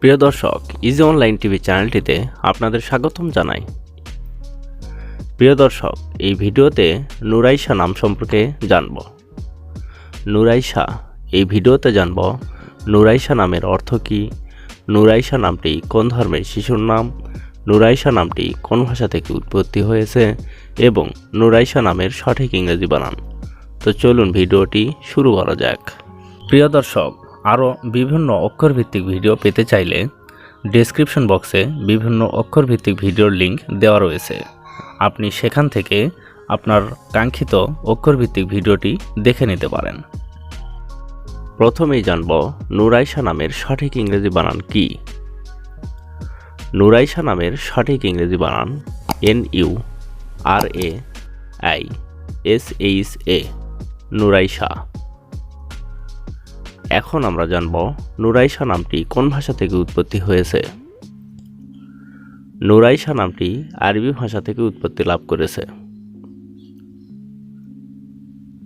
প্রিয় দর্শক easy online TV চ্যানেলটিতে আপনাদের স্বাগতম জানাই। প্রিয় দর্শক, এই ভিডিওতে নুরাইশা নাম সম্পর্কে জানব। নুরাইশা, এই ভিডিওতে জানব নুরাইশা নামের অর্থ কী, নুরাইশা নামটি কোন ধর্মের শিশুর নাম, নুরাইশা নামটি কোন ভাষা থেকে উৎপত্তি হয়েছে এবং নুরাইশা নামের সঠিক ইংরেজি বানান। তো চলুন ভিডিওটি শুরু করা যাক। প্রিয় দর্শক আরও বিভিন্ন অক্ষরভিত্তিক ভিডিও পেতে চাইলে ডেসক্রিপশন বক্সে বিভিন্ন অক্ষরভিত্তিক ভিডিওর লিঙ্ক দেওয়া রয়েছে। আপনি সেখান থেকে আপনার কাঙ্ক্ষিত অক্ষরভিত্তিক ভিডিওটি দেখে নিতে পারেন। প্রথমেই জানব নুরাইশা নামের সঠিক ইংরেজি বানান কি? নুরাইশা নামের সঠিক ইংরেজি বানান N U R A I S H A Nuraisha. এখন আমরা জানব নুরাইশা নামটি কোন ভাষা থেকে উৎপত্তি হয়েছে। নুরাইশা নামটি আরবি ভাষা থেকে উৎপত্তি লাভ করেছে।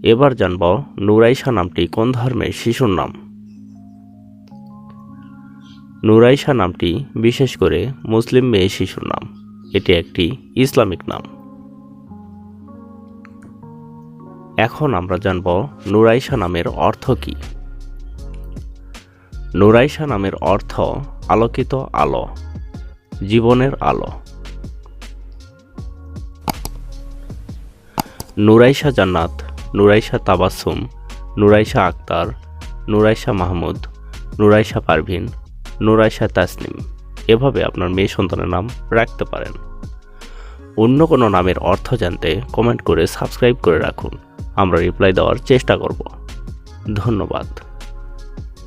এবার জানব নুরাইশা নামটি কোন ধর্মের শিশুর নাম। নুরাইশা নামটি বিশেষ করে মুসলিম মেয়ে শিশুর নাম। এটি একটি ইসলামিক নাম। এখন আমরা জানব নুরাইশা নামের অর্থ কী। নুরাইশা নামের অর্থ আলোকিত আলো, জীবনের আলো। নুরাইশা জান্নাত, নুরাইশা তাবাসুম নুরাইশা আক্তার, নুরাইশা মাহমুদ, নুরাইশা পারভিন, নুরাইশা তাসনিম। এভাবে আপনার মেয়ে সন্তানের নাম রাখতে পারেন। অন্য কোনো নামের অর্থ জানতে কমেন্ট করে সাবস্ক্রাইব করে রাখুন। আমরা রিপ্লাই দেওয়ার চেষ্টা করব। ধন্যবাদ।